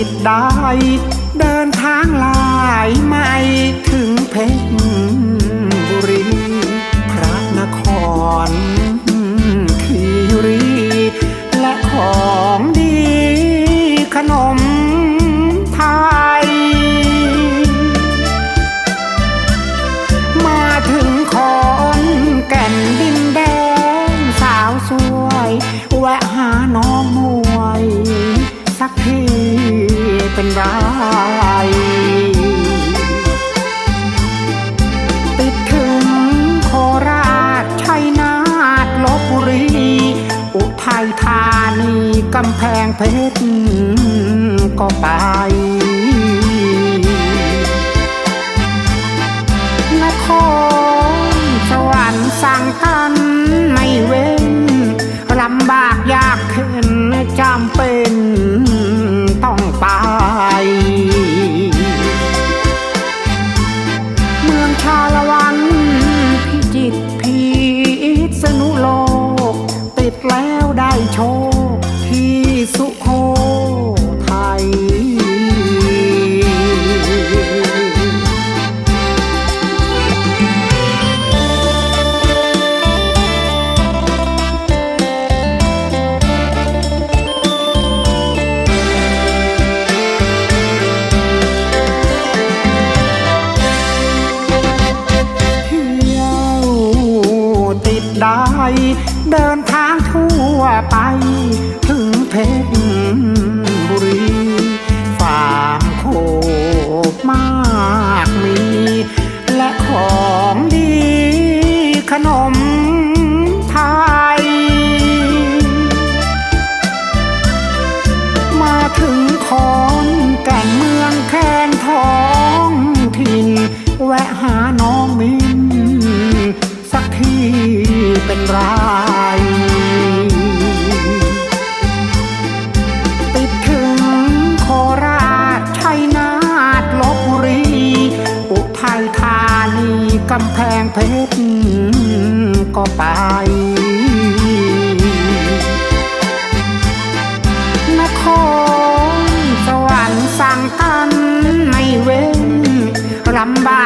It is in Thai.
ิทธิ์ได้ เดินทางลายไม่ถึงเพชรบุรีพระนครคีรี และของดีขนมไทย มาถึงคอนแก่นดินแดงสาวสวย แวะหาน้องมวย สักที เป็นไรติดถึงโคราชชัยนาทลบบุรี อุทัยธานีกำแพงเพชรก็ไป ติดเดินทางทั่วไป ถึงเพชรบุรีฟาร์มโคมากมี และของดีขนมไทย มาถึงขอนแก่นเมืองแคนทองถิ่นแวะหาำแพงเพชรก็ไป นครสวรรค์สั่งกันไม่เว้นลำบาก